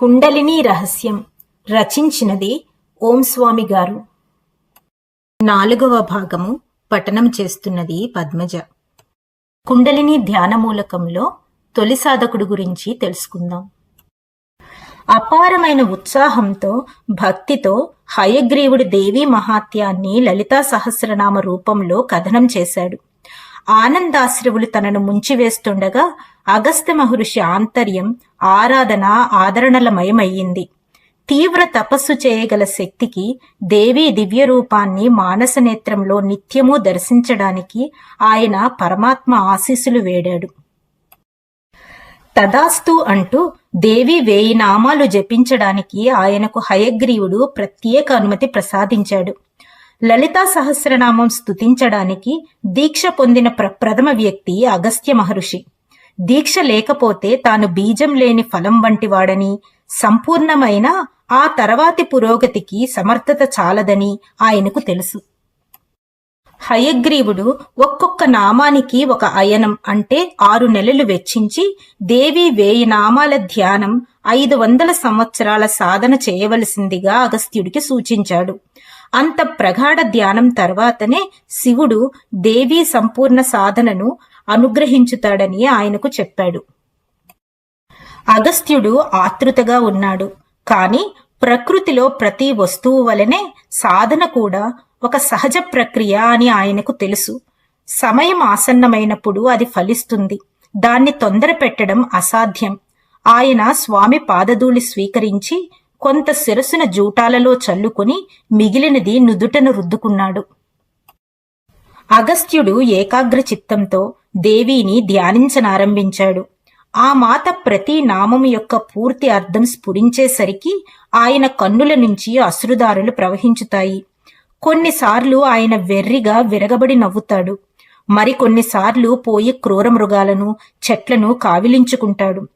కుండలిని రహస్యం రచించినది ఓం స్వామి గారు నాలుగవ భాగము పఠనం చేస్తున్నది పద్మజ. కుండలిని ధ్యాన మూలకంలో తొలి సాధకుడు గురించి తెలుసుకుందాం. అపారమైన ఉత్సాహంతో భక్తితో హయగ్రీవుడు దేవీ మహాత్యాన్ని లలితా సహస్రనామ రూపంలో కథనం చేశాడు. ఆనందాశ్రవులు తనను ముంచివేస్తుండగా అగస్త్య మహర్షి ఆంతర్యం ఆరాధన ఆదరణలమయమయ్యింది తీవ్ర తపస్సు చేయగల శక్తికి దేవీ దివ్య రూపాన్ని నిత్యమూ నిత్యము దర్శించడానికి ఆయన పరమాత్మ ఆశీస్సులు వేడాడు. తదాస్తు అంటూ దేవి వేయి నామాలు జపించడానికి ఆయనకు హయగ్రీవుడు ప్రత్యేక అనుమతి ప్రసాదించాడు. లలితా సహస్రనామం స్తుతించడానికి దీక్ష పొందిన ప్రప్రథమ వ్యక్తి అగస్త్య మహర్షి. దీక్ష లేకపోతే తాను బీజం లేని ఫలం వంటివాడని సంపూర్ణమైన ఆ తర్వాతి పురోగతికి సమర్థత చాలదని ఆయనకు తెలుసు. హయగ్రీవుడు ఒక్కొక్క నామానికి ఒక అయనం అంటే ఆరు నెలలు వెచ్చించి దేవి వేయి నామాల ధ్యానం ఐదు వందల సంవత్సరాల సాధన చేయవలసిందిగా అగస్త్యుడికి సూచించాడు. అంత ప్రగాఢ ధ్యానం తర్వాతనే శివుడు దేవీ సంపూర్ణ సాధనను అనుగ్రహించుతాడని ఆయనకు చెప్పాడు. అగస్త్యుడు ఆతృతగా ఉన్నాడు. కాని ప్రకృతిలో ప్రతి వస్తువు వలనే సాధన కూడా ఒక సహజ ప్రక్రియ అని ఆయనకు తెలుసు. సమయం ఆసన్నమైనప్పుడు అది ఫలిస్తుంది. దాన్ని తొందర పెట్టడం అసాధ్యం. ఆయన స్వామి పాదధూళి స్వీకరించి కొంత శిరసున జూటాలలో చల్లుకుని మిగిలినది నుదుటను రుద్దుకున్నాడు. అగస్త్యుడు ఏకాగ్ర చిత్తంతో దేవీని ధ్యానించనారంభించాడు. ఆ మాత ప్రతి నామము యొక్క పూర్తి అర్థం స్ఫురించేసరికి ఆయన కన్నుల నుంచి అశ్రుదారులు ప్రవహించుతాయి. కొన్నిసార్లు ఆయన వెర్రిగా విరగబడి నవ్వుతాడు. మరికొన్నిసార్లు పోయి క్రూర మృగాలను చెట్లను కావిలించుకుంటాడు.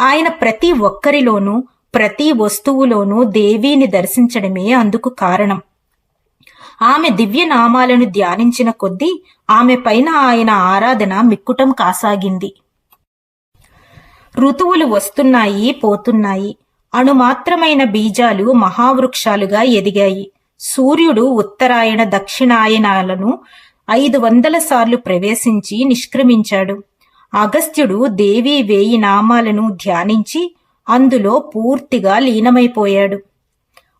ఆయన ప్రతి ఒక్కరిలోనూ ప్రతి వస్తువులోనూ దేవీని దర్శించడమే అందుకు కారణం. ఆమె దివ్య నామాలను ధ్యానించిన కొద్దీ ఆమె పైన ఆయన ఆరాధన మిక్కుటం కాసాగింది. ఋతువులు వస్తున్నాయి పోతున్నాయి. అణుమాత్రమైన బీజాలు మహావృక్షాలుగా ఎదిగాయి. సూర్యుడు ఉత్తరాయణ దక్షిణాయనాలను ఐదు వందల సార్లు ప్రవేశించి నిష్క్రమించాడు. అగస్త్యుడు దేవి వేయి నామాలను ధ్యానించి అందులో పూర్తిగా లీనమైపోయాడు.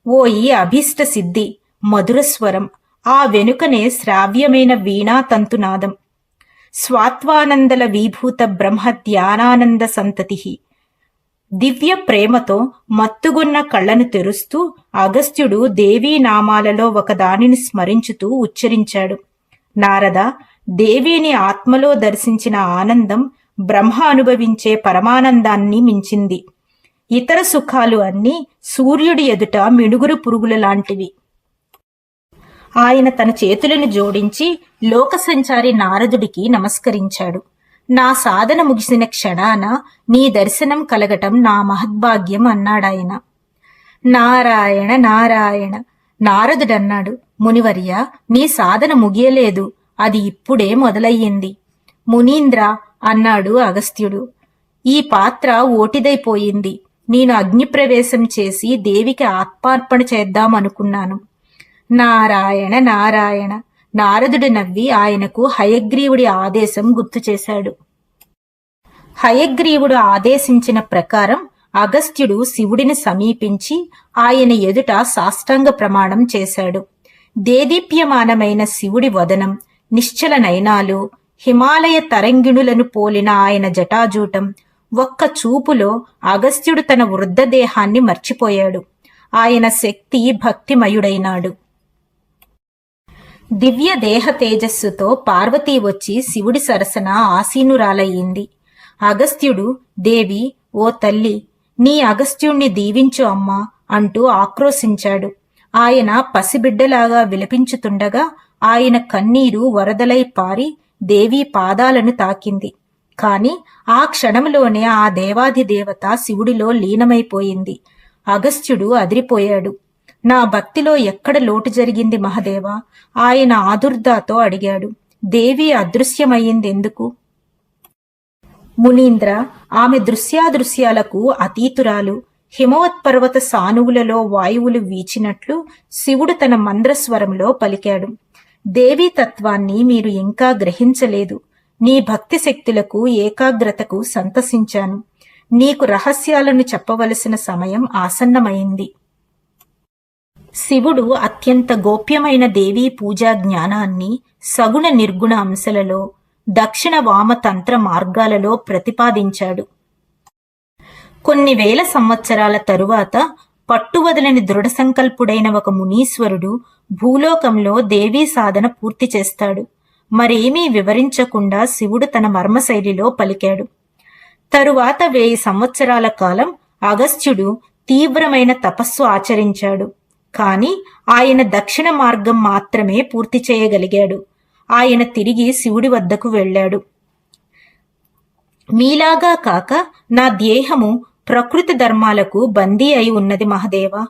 ఓయి అభీష్ట సిద్ధి మధురస్వరం ఆ వెనుకనే శ్రావ్యమైన వీణా తంతునాదం స్వాత్వానందల విభూత బ్రహ్మ ధ్యానానంద సంతతి దివ్య ప్రేమతో మత్తుగున్న కళ్ళను తెరుస్తూ అగస్త్యుడు దేవీ నామాలలో ఒకదానిని స్మరించుతూ ఉచ్చరించాడు. నారద దేవిని ఆత్మలో దర్శించిన ఆనందం బ్రహ్మ అనుభవించే పరమానందాన్ని మించింది. ఇతర సుఖాలు అన్నీ సూర్యుడి ఎదుట మినుగురు పురుగుల లాంటివి. ఆయన తన చేతులను జోడించి లోక సంచారి నారదుడికి నమస్కరించాడు. నా సాధన ముగిసిన క్షణాన నీ దర్శనం కలగటం నా మహద్భాగ్యం అన్నాడాయన. నారాయణ నారాయణ నారదుడన్నాడు. మునివర్య నీ సాధన ముగియలేదు. అది ఇప్పుడే మొదలయ్యింది. మునీంద్ర అన్నాడు అగస్త్యుడు. ఈ పాత్ర ఓటిదైపోయింది. నేను అగ్నిప్రవేశం చేసి దేవికి ఆత్మార్పణ చేద్దాం అనుకున్నాను. నారాయణ నారాయణ నారదుడు నవ్వి ఆయనకు హయగ్రీవుడి ఆదేశం గుర్తు చేశాడు. హయగ్రీవుడు ఆదేశించిన ప్రకారం అగస్త్యుడు శివుడిని సమీపించి ఆయన ఎదుట సాష్టాంగ ప్రమాణం చేశాడు. దేదీప్యమానమైన శివుడి వదనం నిశ్చల నయనాలు హిమాలయ తరంగిణులను పోలిన ఆయన జటాజూటం ఒక్క చూపులో అగస్త్యుడు తన వృద్ధ దేహాన్ని మర్చిపోయాడు. ఆయన శక్తి భక్తిమయుడైనాడు దివ్య దేహ తేజస్సుతో పార్వతి వచ్చి శివుడి సరసన ఆసీనురాలయ్యింది. అగస్త్యుడు దేవి ఓ తల్లి నీ అగస్త్యుణ్ణి దీవించు అమ్మా అంటూ ఆక్రోశించాడు. ఆయన పసిబిడ్డలాగా విలపించుతుండగా ఆయన కన్నీరు వరదలై పారి దేవి పాదాలను తాకింది. కాని ఆ క్షణంలోనే ఆ దేవాది దేవత శివుడిలో లీనమైపోయింది. అగస్త్యుడు అదిరిపోయాడు. నా భక్తిలో ఎక్కడ లోటు జరిగింది మహదేవ? ఆయన ఆదుర్దాతో అడిగాడు. దేవి అదృశ్యమయ్యిందెందుకు? మునీంద్ర ఆమె దృశ్యాదృశ్యాలకు అతీతురాలు. హిమవత్పర్వత సానువులలో వాయువులు వీచినట్లు శివుడు తన మంద్రస్వరంలో పలికాడు. దేవీ తత్వాన్ని మీరు ఇంకా గ్రహించలేదు. నీ భక్తి శక్తులకు ఏకాగ్రతకు సంతసించాను. నీకు రహస్యాలను చెప్పవలసిన సమయం ఆసన్నమైంది. శివుడు అత్యంత గోప్యమైన దేవీ పూజా జ్ఞానాన్ని సగుణ నిర్గుణ అంశలలో దక్షిణ వామతంత్ర మార్గాలలో ప్రతిపాదించాడు. కొన్ని వేల సంవత్సరాల తరువాత పట్టువదలని దృఢ సంకల్పుడైన ఒక మునీశ్వరుడు భూలోకంలో దేవీ సాధన పూర్తి చేస్తాడు. మరేమీ వివరించకుండా శివుడు తన మర్మశైలిలో పలికాడు. తరువాత వెయ్యి సంవత్సరాల కాలం అగస్త్యుడు తీవ్రమైన తపస్సు ఆచరించాడు. కాని ఆయన దక్షిణ మార్గం మాత్రమే పూర్తి చేయగలిగాడు. ఆయన తిరిగి శివుడి వద్దకు వెళ్ళాడు. మీలాగా కాక నా దేహము ప్రకృతి ధర్మాలకు బందీ అయి ఉన్నది మహదేవ.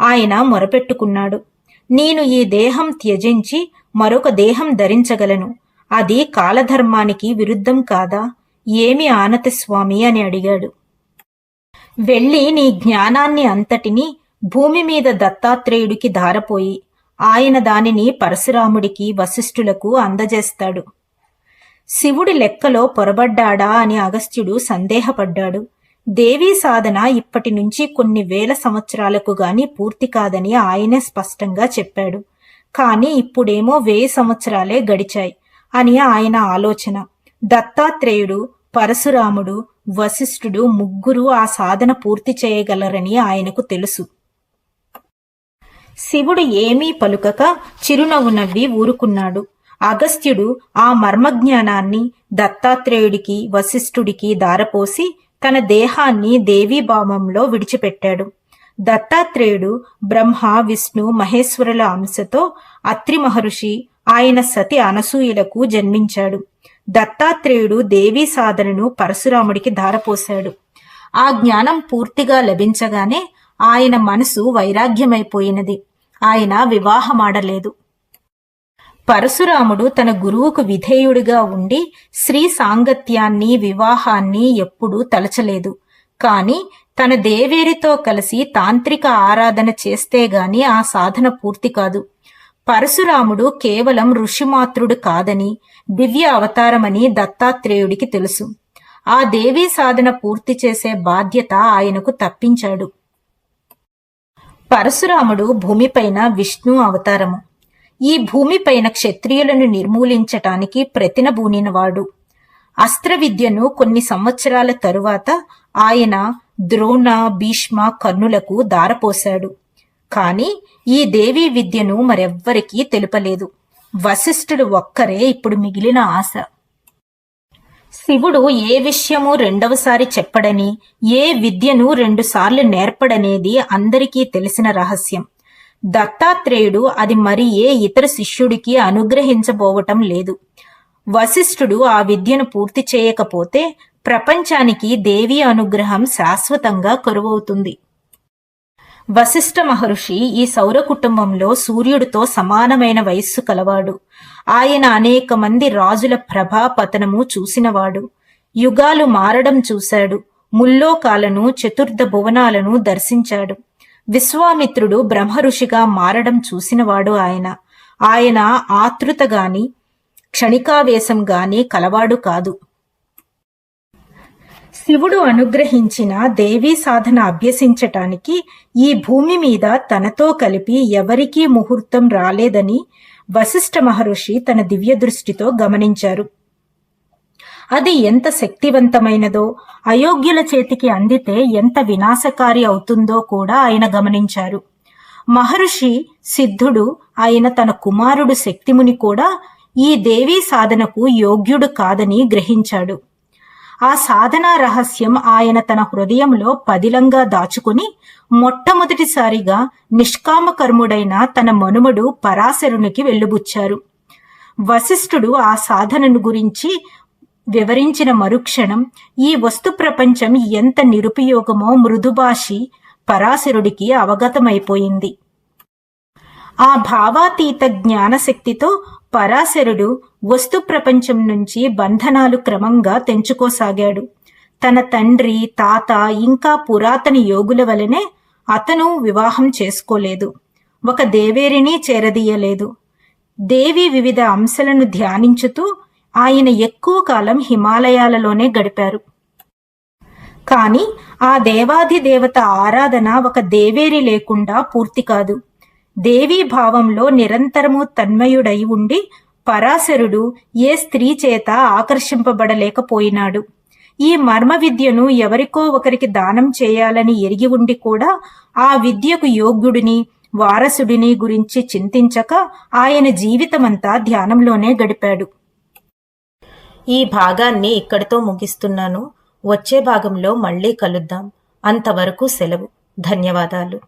ఆయన మొరపెట్టుకున్నాడు. నేను ఈ దేహం త్యజించి మరొక దేహం ధరించగలను. అది కాలధర్మానికి విరుద్ధం కాదా? ఏమి ఆనతస్వామి అని అడిగాడు. వెళ్ళి నీ జ్ఞానాన్ని అంతటిని భూమి మీద దత్తాత్రేయుడికి ధారపోయి ఆయన దానిని పరశురాముడికి వశిష్ఠులకు అందజేస్తాడు. శివుడి లెక్కలో పొరబడ్డాడా అని అగస్త్యుడు సందేహపడ్డాడు. దేవీ సాధన ఇప్పటి నుంచి కొన్ని వేల సంవత్సరాలకు గాని పూర్తి కాదని ఆయనే స్పష్టంగా చెప్పాడు. కానీ ఇప్పుడేమో వెయ్యి సంవత్సరాలే గడిచాయి అని ఆయన ఆలోచన. దత్తాత్రేయుడు పరశురాముడు వశిష్ఠుడు ముగ్గురు ఆ సాధన పూర్తి చేయగలరని ఆయనకు తెలుసు. శివుడు ఏమీ పలుకక చిరునవ్వు నవ్వి ఊరుకున్నాడు. అగస్త్యుడు ఆ మర్మజ్ఞానాన్ని దత్తాత్రేయుడికి వశిష్ఠుడికి దారపోసి తన దేహాన్ని దేవీభావంలో విడిచిపెట్టాడు. దత్తాత్రేయుడు బ్రహ్మ విష్ణు మహేశ్వరుల అంశతో అత్రి మహర్షి ఆయన సతి అనసూయులకు జన్మించాడు. దత్తాత్రేయుడు దేవీ సాధనను పరశురాముడికి ధారపోశాడు. ఆ జ్ఞానం పూర్తిగా లభించగానే ఆయన మనసు వైరాగ్యమైపోయినది. ఆయన వివాహమాడలేదు. పరశురాముడు తన గురువుకు విధేయుడిగా ఉండి శ్రీ సాంగత్యాన్ని వివాహాన్ని ఎప్పుడూ తలచలేదు. కాని తన దేవేరితో కలిసి తాంత్రిక ఆరాధన చేస్తే గాని ఆ సాధన పూర్తి కాదు. పరశురాముడు కేవలం ఋషిమాత్రుడు కాదని దివ్య అవతారమని దత్తాత్రేయుడికి తెలుసు. ఆ దేవీ సాధన పూర్తి చేసే బాధ్యత ఆయనకు తప్పించాడు. పరశురాముడు భూమిపైన విష్ణు అవతారము. ఈ భూమిపైన క్షత్రియులను నిర్మూలించటానికి ప్రతినబూనినవాడు అస్త్ర విద్యను కొన్ని సంవత్సరాల తరువాత ఆయన ద్రోణ భీష్మ కర్ణులకు దారపోశాడు. కాని ఈ దేవీ విద్యను మరెవ్వరికీ తెలుపలేదు. వశిష్ఠుడు ఒక్కరే ఇప్పుడు మిగిలిన ఆశ. శివుడు ఏ విషయము రెండవసారి చెప్పడని ఏ విద్యను రెండుసార్లు నేర్పడనేది అందరికీ తెలిసిన రహస్యం. దత్తాత్రేయుడు అది మరి ఏ ఇతర శిష్యుడికి అనుగ్రహించబోవటం లేదు. వశిష్ఠుడు ఆ విద్యను పూర్తి చేయకపోతే ప్రపంచానికి దేవి అనుగ్రహం శాశ్వతంగా కరువవుతుంది. వశిష్ఠ మహర్షి ఈ సౌర కుటుంబంలో సూర్యుడితో సమానమైన వయస్సు కలవాడు. ఆయన అనేక మంది రాజుల ప్రభాపతనము చూసినవాడు. యుగాలు మారడం చూశాడు. ముల్లోకాలను చతుర్థ భువనాలను దర్శించాడు. విశ్వామిత్రుడు బ్రహ్మఋషిగా మారడం చూసినవాడు ఆయన. ఆయన ఆతృత గాని క్షణికావేశం గాని కలవాడు కాదు. శివుడు అనుగ్రహించిన దేవీ సాధన అభ్యసించటానికి ఈ భూమి మీద తనతో కలిపి ఎవరికీ ముహూర్తం రాలేదని వశిష్ఠ మహర్షి తన దివ్య దృష్టితో గమనించారు. అది ఎంత శక్తివంతమైనదో అయోగ్యుల చేతికి అందితే ఎంత వినాశకారి అవుతుందో కూడా ఆయన గమనించారు. మహర్షి సిద్ధుడు ఆయన తన కుమారుడు శక్తిముని కూడా ఈ దేవీ సాధనకు యోగ్యుడు కాదని గ్రహించాడు. ఆ సాధనా రహస్యం ఆయన తన హృదయంలో పదిలంగా దాచుకుని మొట్టమొదటిసారిగా నిష్కామ కర్ముడైన తన మనుమడు పరాశరునికి వెళ్ళుబుచ్చారు. వశిష్ఠుడు ఆ సాధనను గురించి వివరించిన మరుక్షణం ఈ వస్తు ప్రపంచం ఎంత నిరుపయోగమో మృదుభాషి పరాశరుడికి అవగతమైపోయింది. ఆ భావాతీత జ్ఞానశక్తితో పరాశరుడు వస్తు ప్రపంచం నుంచి బంధనాలు క్రమంగా తెంచుకోసాగాడు. తన తండ్రి తాత ఇంకా పురాతన యోగుల వలనే అతను వివాహం చేసుకోలేదు. ఒక దేవేరిని చేరదీయలేదు. దేవి వివిధ అంశాలను ధ్యానించుతూ ఆయన ఎక్కువ కాలం హిమాలయాలలోనే గడిపారు. కాని ఆ దేవాది దేవత ఆరాధన ఒక దేవేరి లేకుండా పూర్తి కాదు. భావంలో నిరంతరము తన్మయుడై ఉండి పరాశరుడు ఏ స్త్రీ చేత ఆకర్షింపబడలేకపోయినాడు. ఈ మర్మ విద్యను ఎవరికో ఒకరికి దానం చేయాలని ఎరిగి ఉండి కూడా ఆ విద్యకు యోగ్యుడిని వారసుడిని గురించి చింతించక ఆయన జీవితమంతా ధ్యానంలోనే గడిపాడు. ఈ భాగాన్ని ఇక్కడితో ముగిస్తున్నాను. వచ్చే భాగంలో మళ్ళీ కలుద్దాం. అంతవరకు సెలవు. ధన్యవాదాలు.